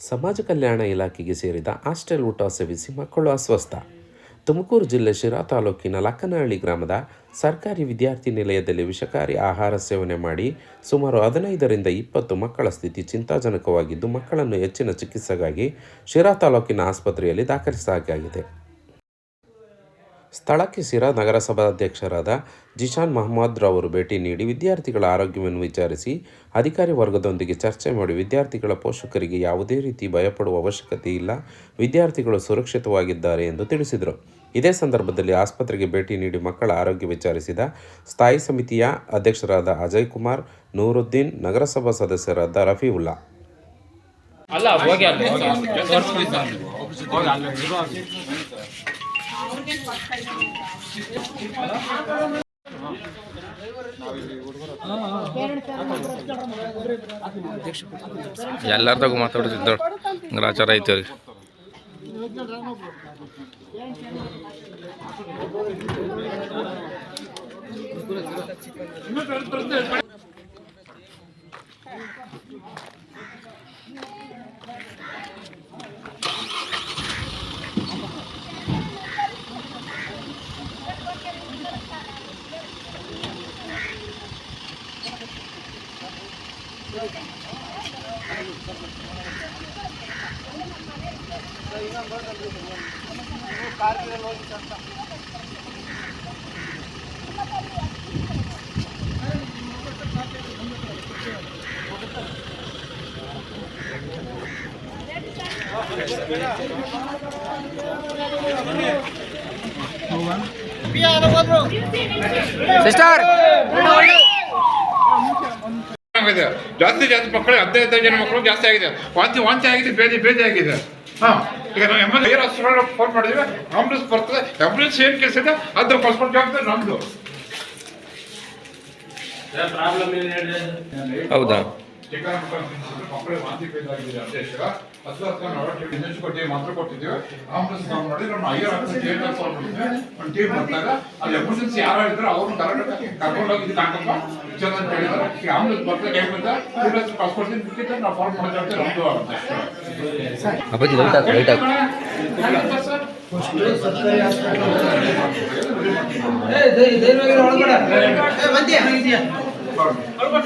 ಸಮಾಜ ಕಲ್ಯಾಣ ಇಲಾಖೆಗೆ ಸೇರಿದ ಹಾಸ್ಟೆಲ್ ಊಟ ಸೇವಿಸಿ ಮಕ್ಕಳು ಅಸ್ವಸ್ಥ. ತುಮಕೂರು ಜಿಲ್ಲೆ ಶಿರಾ ತಾಲೂಕಿನ ಲಕ್ಕನಹಳ್ಳಿ ಗ್ರಾಮದ ಸರ್ಕಾರಿ ವಿದ್ಯಾರ್ಥಿ ನಿಲಯದಲ್ಲಿ ವಿಷಕಾರಿ ಆಹಾರ ಸೇವನೆ ಮಾಡಿ ಸುಮಾರು ಹದಿನೈದರಿಂದ ಇಪ್ಪತ್ತು ಮಕ್ಕಳ ಸ್ಥಿತಿ ಚಿಂತಾಜನಕವಾಗಿದ್ದು ಮಕ್ಕಳನ್ನು ಹೆಚ್ಚಿನ ಚಿಕಿತ್ಸೆಗಾಗಿ ಶಿರಾ ತಾಲೂಕಿನ ಆಸ್ಪತ್ರೆಯಲ್ಲಿ ದಾಖಲಿಸಲಾಗಿದೆ. ಸ್ಥಳಕ್ಕೆ ಸಿರಾ ನಗರಸಭಾಧ್ಯಕ್ಷರಾದ ಜಿಶಾನ್ ಮಹಮ್ಮದ್ ರವರು ಭೇಟಿ ನೀಡಿ ವಿದ್ಯಾರ್ಥಿಗಳ ಆರೋಗ್ಯವನ್ನು ವಿಚಾರಿಸಿ ಅಧಿಕಾರಿ ವರ್ಗದೊಂದಿಗೆ ಚರ್ಚೆ ಮಾಡಿ ವಿದ್ಯಾರ್ಥಿಗಳ ಪೋಷಕರಿಗೆ ಯಾವುದೇ ರೀತಿ ಭಯಪಡುವ ಅವಶ್ಯಕತೆ ಇಲ್ಲ ವಿದ್ಯಾರ್ಥಿಗಳು ಸುರಕ್ಷಿತವಾಗಿದ್ದಾರೆ ಎಂದು ತಿಳಿಸಿದರು. ಇದೇ ಸಂದರ್ಭದಲ್ಲಿ ಆಸ್ಪತ್ರೆಗೆ ಭೇಟಿ ನೀಡಿ ಮಕ್ಕಳ ಆರೋಗ್ಯ ವಿಚಾರಿಸಿದ ಸ್ಥಾಯಿ ಸಮಿತಿಯ ಅಧ್ಯಕ್ಷರಾದ ಅಜಯ್ ಕುಮಾರ್ ನೂರುದ್ದೀನ್ ನಗರಸಭಾ ಸದಸ್ಯರಾದ ರಫೀವುಲ್ಲಾ. ಅಲ್ಲ ಎಲ್ಲಾರ್ದಾಗೂ ಮಾತಾಡ್ತಿದ್ದ ಗ್ರಾಚಾರ ಐತೆ ಅವ್ರಿಗೆ Sister, ಆಗಿದೆ. ಜಾಸ್ತಿ ಜಾಸ್ತಿ ಮಕ್ಕಳು ಹದಿನೈದು ಹದಿನೈದು ಜನ ಮಕ್ಕಳು ಜಾಸ್ತಿ ಆಗಿದೆ. ವಾಂತಿ ವಾಂತಿ ಆಗಿದೆ ಬೇದಿ ಬೇದಿ ಆಗಿದೆ. ಹಾ ಈಗ ನಾವು ಎಂ ಎಲ್ ಹಾಸ್ಪಿಟಲ್ ಫೋನ್ ಮಾಡಿದ್ವಿ. ಆಂಬುಲೆನ್ಸ್ ಬರ್ತದೆ. ಆಂಬುಲೆನ್ಸ್ ಏನು ಕೆಲಸ ಇದೆ? ಅದ್ರ ಕಳ್ಸ್ಕೊಂಡು ಜವಾಬ್ದಾರಿ ನಮ್ಮದು ಹೌದಾ? ಚಿಕನ್ ಮಕ್ಕಳಿಗೆ ವಾಂತಿ ಬೇದಿ ಆಗಿದೆ ಅಧ್ಯಕ್ಷ ಹತ್ತು ಹತ್ತು ನಾವು ಮಾತ್ರ ಕೊಟ್ಟಿದ್ದೀವಿ ಆಂಬುಲೆನ್ಸ್ ನಾವು ನೋಡಿ ನಮ್ಮ ಐಆರ್ ಆಫೀಸ್ ಟೀಮ್ ಒಂದು ಟೀಮ್ ಬಂದಾಗ ಅಲ್ಲಿ ಎಮರ್ಜೆನ್ಸಿ ಯಾರು ಇದ್ರೆ ಅವ್ರನ್ನ ಕರೆಕ್ಟ್ ಕರ್ಕೊಂಡು ಹೋಗಿದ್ದು ಕಾಕಪ್ಪ ವಿಚಾರ ಅಂತ ಹೇಳಿದ್ರೆ ಈ ಆಂಬುಲೆನ್ಸ್ ಬರ್ತಾ ಟೈಮ್ ಬಂದ ಆಂಬುಲೆನ್ಸ್ ಕಳ್ಸ್ಕೊಡ್ತೀನಿ ಬಿಟ್ಟಿದ್ದೆ ನಾವು ನಮ್ದು ಅಪ್ಪಾಜಿ ಲೈಟ್ ಹಾಕು ಲೈಟ್ ಹಾಕು. ಬಂದ ಸರ್ ಒಳಗಡೆ. ಏ ಸೈಡಿಗೆ ಬರಪ್ಪ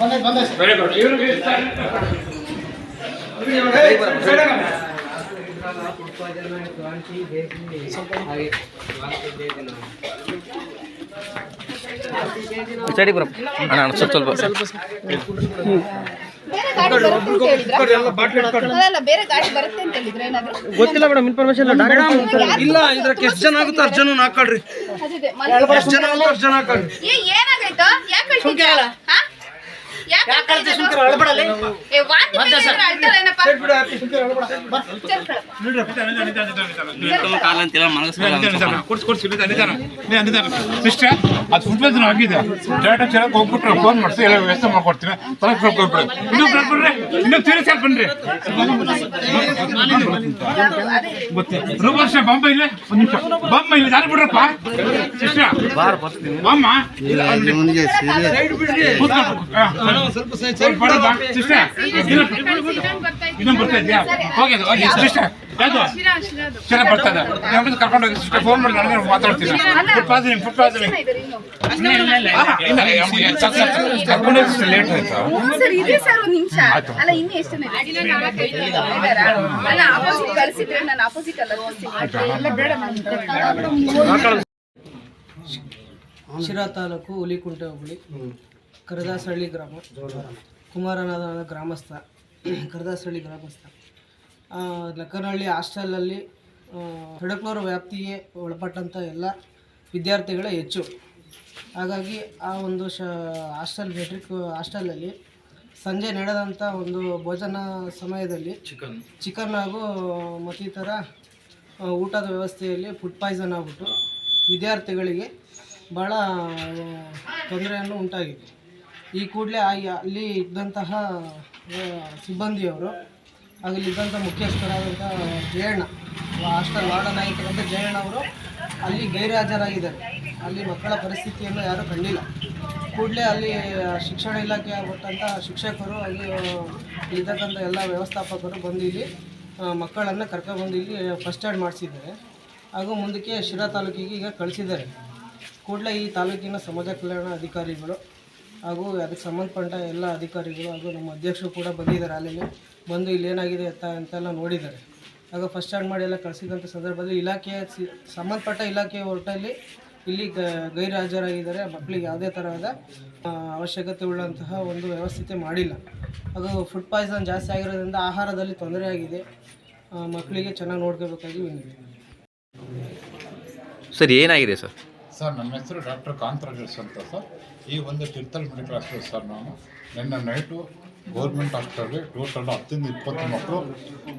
ಅಣ್ಣ ಅಣ್ಣ ಸ್ವಲ್ಪ ಸ್ವಲ್ಪ ಬೇರೆ ಗಾಡಿ ಬರುತ್ತೆ ಅಂತ ಹೇಳಿದ್ರಾ? ಅಲ್ಲ ಬೇರೆ ಗಾಡಿ ಬರಪ್ಪ. ಅಣ್ಣ ಸ್ವಲ್ಪ ಸ್ವಲ್ಪ. ಗೊತ್ತಿಲ್ಲ ಮೇಡಮ್ ಇನ್ಫಾರ್ಮೇಶನ್ ಇಲ್ಲ. ಇದ್ರಕ್ಕೆ ಎಷ್ಟು ಜನ ಆಗುತ್ತೆ ಅಷ್ಟು ಜನ ಹಾಕೊಳ್ರಿ ಅದಿದೆ ಎಷ್ಟು ಜನ ಆಗುತ್ತೆ ಅಷ್ಟು ಜನ ಹಾಕೊಳ್ರಿ ಸಿಸ್ಟರ್ ಅದು ಫುಡ್ ಪಾಯ್ಸನ್ ಆಗಿದೆ ಡೈರೆಕ್ಟ್ ಚೆನ್ನಾಗಿ ಹೋಗ್ಬಿಟ್ರೆ ಫೋನ್ ಮಾಡಿಸಿ ಎಲ್ಲ ವ್ಯವಸ್ಥೆ ಮಾಡ್ಕೊಡ್ತೀನಿ ತನಕ ಹೋಗ್ಬಿಡ್ರಿ ಇನ್ನೂ ಬರ್ಬಿಡ್ರಿ ಇನ್ನೂ ಆಗಿ ಬನ್ರಿ ರೂಪರ್ಷ ಬಾಂಬ ಇಲ್ಲ ಒಂದು ನಿಮಿಷ ಬಾಂಬ ಇಲ್ಲ ಯಾರು ಬಿಡ್ರಪ್ಪ ಸಿಸ್ಟರ್ ಬಾಮ್ಮ ಸ್ವಲ್ಪ ಸಿಸ್ಟರ್ ಕರ್ಕೊಂಡು ಹೋಗಿ ಸಿಸ್ಟರ್ ಫೋನ್ ಮಾಡಿ ನನಗೆ ಮಾತಾಡ್ತೀನಿ. ಕರ್ಕೊಂಡು ಹೋಗಿ ಲೇಟ್ ಆಯ್ತು? ಸರ್ ಇದೆ ಸರ್ ಒಂದು ನಿಮಿಷ. ಅಲ್ಲ ಇನ್ನು ಎಷ್ಟು ಜನ ಇದ್ದಾರಾ? ಅಲ್ಲ ಆಪೋಸಿಟ್ ಕಳ್ಸಿದ್ರೆ ನಾನು ಆಪೋಸಿಟ್ ಅಲ್ಲ ಶಿರಾ ತಾಲೂಕು ಹುಲಿಕುಂಟೆ ಹೋಬಳಿ. ಕರದಾಸಹಳ್ಳಿ ಗ್ರಾಮ ಕುಮಾರನಾದ ಗ್ರಾಮಸ್ಥ ಕರದಾಸಹಳ್ಳಿ ಗ್ರಾಮಸ್ಥ. ಲಕ್ಕನಹಳ್ಳಿ ಹಾಸ್ಟೆಲಲ್ಲಿ ಹೆಡಕ್ಲೂರು ವ್ಯಾಪ್ತಿಗೆ ಒಳಪಟ್ಟಂಥ ಎಲ್ಲ ವಿದ್ಯಾರ್ಥಿಗಳೇ ಹೆಚ್ಚು. ಹಾಗಾಗಿ ಆ ಒಂದು ಶ ಹಾಸ್ಟೆಲ್ ಮೆಟ್ರಿಕ್ ಹಾಸ್ಟೆಲಲ್ಲಿ ಸಂಜೆ ನಡೆದಂಥ ಒಂದು ಭೋಜನ ಸಮಯದಲ್ಲಿ ಚಿಕನ್. ಚಿಕನ್ ಹಾಗೂ ಮತ್ತಿತರ ಊಟದ ವ್ಯವಸ್ಥೆಯಲ್ಲಿ ಫುಡ್ ಪಾಯ್ಸನ್ ಆಗ್ಬಿಟ್ಟು ವಿದ್ಯಾರ್ಥಿಗಳಿಗೆ ಭಾಳ ತೊಂದರೆಯನ್ನು ಉಂಟಾಗಿದೆ. ಈ ಕೂಡಲೇ ಅಲ್ಲಿ ಇದ್ದಂತಹ ಸಿಬ್ಬಂದಿಯವರು ಅಲ್ಲಿದ್ದಂಥ ಮುಖ್ಯಸ್ಥರಾದಂಥ ಜಯಣ್ಣ ಹಾಸ್ಟೆಲ್ ವಾರ್ಡ ನಾಯಕರಂತ ಜಯಣ್ಣ ಅವರು ಅಲ್ಲಿ ಗೈರಹಾಜರಾಗಿದ್ದಾರೆ. ಅಲ್ಲಿ ಮಕ್ಕಳ ಪರಿಸ್ಥಿತಿಯನ್ನು ಯಾರೂ ಕಂಡಿಲ್ಲ. ಕೂಡಲೇ ಅಲ್ಲಿ ಶಿಕ್ಷಣ ಇಲಾಖೆ ಕೊಟ್ಟಂಥ ಶಿಕ್ಷಕರು, ಅಲ್ಲಿ ಇರ್ತಕ್ಕಂಥ ಎಲ್ಲ ವ್ಯವಸ್ಥಾಪಕರು ಬಂದು ಇಲ್ಲಿ ಮಕ್ಕಳನ್ನು ಕರ್ಕೊಂಡ್ಬಂದು ಇಲ್ಲಿ ಫಸ್ಟ್ ಏಡ್ ಮಾಡಿಸಿದ್ದಾರೆ. ಹಾಗೂ ಮುಂದಕ್ಕೆ ಶಿರಾ ತಾಲೂಕಿಗೆ ಈಗ ಕಳಿಸಿದ್ದಾರೆ. ಕೂಡಲೇ ಈ ತಾಲೂಕಿನ ಸಮಾಜ ಕಲ್ಯಾಣ ಅಧಿಕಾರಿಗಳು ಹಾಗೂ ಅದಕ್ಕೆ ಸಂಬಂಧಪಟ್ಟ ಎಲ್ಲ ಅಧಿಕಾರಿಗಳು ಹಾಗೂ ನಮ್ಮ ಅಧ್ಯಕ್ಷರು ಕೂಡ ಬಂದಿದ್ದಾರೆ ಅಲ್ಲಿಗೆ. ಬಂದು ಇಲ್ಲಿ ಏನಾಗಿದೆ ಅಂತ ಅಂತೆಲ್ಲ ನೋಡಿದ್ದಾರೆ. ಆಗ ಫಸ್ಟ್ ಸ್ಟ್ಯಾಂಡ್ ಮಾಡಿ ಎಲ್ಲ ಕಳಿಸಿದಂಥ ಸಂದರ್ಭದಲ್ಲಿ ಇಲಾಖೆಯ ಸಿ, ಸಂಬಂಧಪಟ್ಟ ಇಲಾಖೆಯ ಹೊರಟಲ್ಲಿ ಇಲ್ಲಿ ಗ ಗೈರು ಹಾಜರಾಗಿದ್ದಾರೆ ಮಕ್ಕಳಿಗೆ ಯಾವುದೇ ತರಹದ ಅವಶ್ಯಕತೆ ಉಳ್ಳಂತಹ ಒಂದು ವ್ಯವಸ್ಥೆ ಮಾಡಿಲ್ಲ. ಅದು ಫುಡ್ ಪಾಯ್ಸನ್ ಜಾಸ್ತಿ ಆಗಿರೋದ್ರಿಂದ ಆಹಾರದಲ್ಲಿ ತೊಂದರೆ ಆಗಿದೆ. ಮಕ್ಕಳಿಗೆ ಚೆನ್ನಾಗಿ ನೋಡ್ಕೋಬೇಕಾಗಿ ಸರ್, ಏನಾಗಿದೆ ಸರ್? ಸರ್, ನನ್ನ ಹೆಸರು ಡಾಕ್ಟರ್ ಕಾಂತರಾಜಸ್ ಅಂತ ಸರ್. ಈ ಒಂದು ತಿರ್ತಲ್ ಮೆಡಿಕಲ್ ಹಾಸ್ಪಿಟಲ್ ಸರ್ ನಾನು. ನಿನ್ನೆ ನೈಟು ಗೌರ್ಮೆಂಟ್ ಹಾಸ್ಪಿಟಲ್ಗೆ ಟೋಟಲ್ ಹತ್ತಿಂದ ಇಪ್ಪತ್ತು ಮಕ್ಕಳು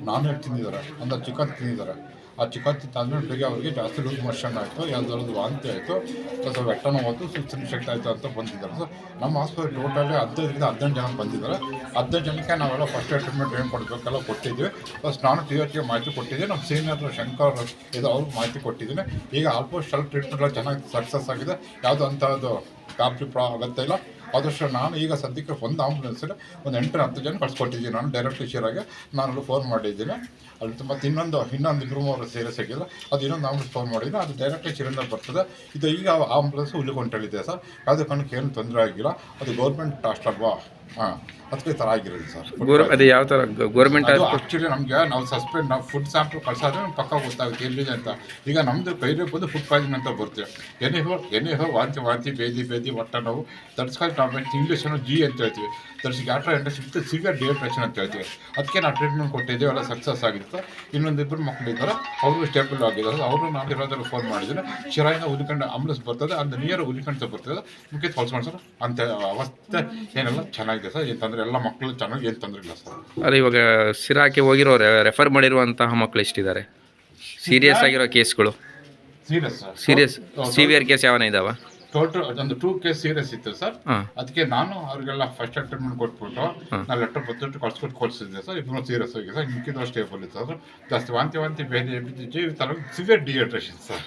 ನಾನ್ ವೆಜ್ ತಿಂದಿದ್ದಾರೆ. ಅಂದರೆ ಚಿಕನ್ ತಿಂದಿದ್ದಾರೆ. ಆ ಚಿಕನ್ ತಿಂದಾದ್ಮೇಲೆ ಬೇಗ ಅವ್ರಿಗೆ ಜಾಸ್ತಿ ಲೂಸ್ ಮೋಷನ್ ಆಯಿತು ಯಾವ್ದಾದ್ರು ವಾಂತಿ ಆಯಿತು. ಸ್ವಲ್ಪ ಹೊಟ್ಟೆ ನೋವು ಸುಸ್ತಿನ ಶಕ್ತಿ ಆಯಿತು ಅಂತ ಬಂದಿದ್ದಾರೆ. ಸೊ ನಮ್ಮ ಆಸ್ಪತ್ರೆ ಟೋಟಲಿ ಹದಿನೈದರಿಂದ ಹದಿನೆಂಟು ಜನ ಬಂದಿದ್ದಾರೆ. ಹದಿನೈದು ಜನಕ್ಕೆ ನಾವೆಲ್ಲ ಫಸ್ಟ್ ಏಡ್ ಟ್ರೀಟ್ಮೆಂಟ್ ಏನು ಕೊಡಬೇಕೆಲ್ಲ ಕೊಟ್ಟಿದ್ವಿ ಫಸ್ಟ್ ನಾನು ಟಿ ಎಚ್ಗೆ ಮಾಹಿತಿ ಕೊಟ್ಟಿದ್ದೆ ನಮ್ಮ ಸೀನಿಯರ್ ಶಂಕರ್ ಇದು ಅವ್ರಿಗೆ ಮಾಹಿತಿ ಕೊಟ್ಟಿದ್ದೀನಿ. ಈಗ ಆಲ್ಮೋಸ್ಟ್ ಎಲ್ಲ ಟ್ರೀಟ್ಮೆಂಟ್ ಎಲ್ಲ ಚೆನ್ನಾಗಿ ಸಕ್ಸಸ್ ಆಗಿದೆ. ಯಾವುದೋ ಅಂಥದ್ದು ಗಾಬರಿ ಪ್ರಾ ಅಗತ್ಯ ಇಲ್ಲ. ಆದಷ್ಟು ನಾನು ಈಗ ಸದ್ಯಕ್ಕೆ ಒಂದು ಆಂಬುಲೆನ್ಸಲ್ಲಿ ಒಂದು ಎಂಟು ಹತ್ತು ಜನ ಕಳ್ಸಿಕೊಟ್ಟಿದ್ದೀನಿ. ನಾನು ಡೈರೆಕ್ಟ್ ಶಿರಾಗೆ ನಾನು ಫೋನ್ ಮಾಡಿದ್ದೀನಿ. ಅಲ್ಲಿ ಮತ್ತು ಇನ್ನೊಂದು ಇನ್ನೊಂದು ಇಬ್ಬರು ಮೂವರು ಸೀರಿಯಸ್ ಅದು ಇನ್ನೊಂದು ಆಂಬುಲೆನ್ಸ್ ಫೋನ್ ಮಾಡಿದ್ದೀನಿ. ಅದು ಡೈರೆಕ್ಟ್ ಶಿರಿಂದ ಬರ್ತದೆ. ಇದು ಈಗ ಆಂಬುಲೆನ್ಸ್ ಹುಲಿಗೊಂಟಲ್ಲಿದೆ ಸರ್. ಯಾವುದೇ ಕಣಕ್ಕೆ ಏನು ತೊಂದರೆ ಆಗಿಲ್ಲ. ಅದು ಗೌರ್ಮೆಂಟ್ ಅಲ್ವಾ? ಹಾಂ ಅದಕ್ಕೆ ಥರ ಆಗಿರೋದು ಸರ್. ಗೋರ್ ಅದೇ ಯಾವ ಥರ ಗೌರ್ಮೆಂಟ್ ಅದು ಆಕ್ಚುಲಿ ನಮಗೆ ನಾವು ಸಸ್ಪೆಂಡ್ ನಾವು ಫುಡ್ ಸ್ಯಾಂಪಲ್ ಕಳ್ಸಾದ್ರೆ ನಮ್ಗೆ ಪಕ್ಕ ಗೊತ್ತಾಗುತ್ತೆ ಎಲ್ಲಿದೆ ಅಂತ. ಈಗ ನಮ್ದು ಕೈಲಿ ಬಂದು ಫುಡ್ ಪಾಯ್ಸನ್ ಅಂತ ಬರ್ತೀವಿ ಎನಿ ಹೋ ಎನಿ ಹೋ ವಾಂತಿ ವಾಂತಿ ಬೇದಿ ಬೇದಿ ಹೊಟ್ಟೆ ನೋವು ಕಾಲ್ ನಾವು ಇಂಗ್ಲೀಷನ್ನು ಜಿ ಅಂತ ಹೇಳ್ತೀವಿ. That's gastroenteritis severe dehydration ಅಂತ ಹೇಳ್ತೀವಿ. ಅದಕ್ಕೆ ನಾವು ಟ್ರೀಟ್ಮೆಂಟ್ ಕೊಟ್ಟಿದ್ದೀವಿ ಎಲ್ಲ ಸಕ್ಸಸ್ ಆಗಿತ್ತು. ಇನ್ನೊಂದಿಬ್ಬರು ಮಕ್ಕಳಿದ್ದಾರೆ ಅವರು ಸ್ಟೇಬಲ್ ಆಗಿದ್ದಾರೆ ಅವರು ನಾನು ಇರೋದ್ರಲ್ಲಿ ಫೋನ್ ಮಾಡಿದ್ರೆ. ಶಿರಾಯಿಂದ ಉದ್ಕೊಂಡು ಆಂಬುಲೆನ್ಸ್ ಬರ್ತದೆ ಅದು ನಿಯರ್ ಉಲಿಕಂಡು ಬರ್ತದೆ. ಮುಖ್ಯ ಹೊಲ್ಸ್ಕೊಂಡು ಸರ್ ಅಂತ ಅವಸ್ಥೆ ಏನೆಲ್ಲ ಚೆನ್ನಾಗಿದೆ. ಸರ್ ಏನು ತೊಂದರೆ ಎಲ್ಲ ಮಕ್ಕಳು ಚೆನ್ನಾಗಿ ಏನು ತೊಂದರೆ ಇಲ್ಲ ಸರ್. ಅದೇ ಇವಾಗ ಸಿರಾಕಿ ಹೋಗಿರೋ ರೆಫರ್ ಮಾಡಿರುವಂತಹ ಮಕ್ಕಳು ಎಷ್ಟಿದ್ದಾರೆ? ಸೀರಿಯಸ್ ಆಗಿರೋ ಕೇಸ್ಗಳು. Serious sir. Serious severe case ಯಾವನ ಇದಾವ? ಟೋಟಲ್ ಒಂದು ಟೂ ಕೇಸ್ ಸೀರಿಯಸ್ ಇತ್ತು ಸರ್. ಅದಕ್ಕೆ ನಾನು ಅವ್ರಿಗೆಲ್ಲ ಫಸ್ಟ್ ಟ್ರೀಟ್ಮೆಂಟ್ ಕೊಟ್ಬಿಟ್ಟು ನಾನು ಲೆಟರ್ ಬತ್ತಿಟ್ಟು ಕಳ್ಸ್ಬಿಟ್ಟು ಕೊಡಿಸಿದ್ದೆ ಸರ್. ಇಬ್ಬರು ಸೀರಿಯಸ್ ಆಗಿದೆ ಸರ್. ಮಿಕ್ಕಿದ ಸ್ಟೇಬಲ್ ಇತ್ತು ಸರ್. ಜಾಸ್ತಿ ವಾಂತಿ ವಾಂತಿ ಬೇರೆ ಜೀವಿತ ಸಿವಿಯರ್ ಡಿಹೈಡ್ರೇಷನ್ ಸರ್.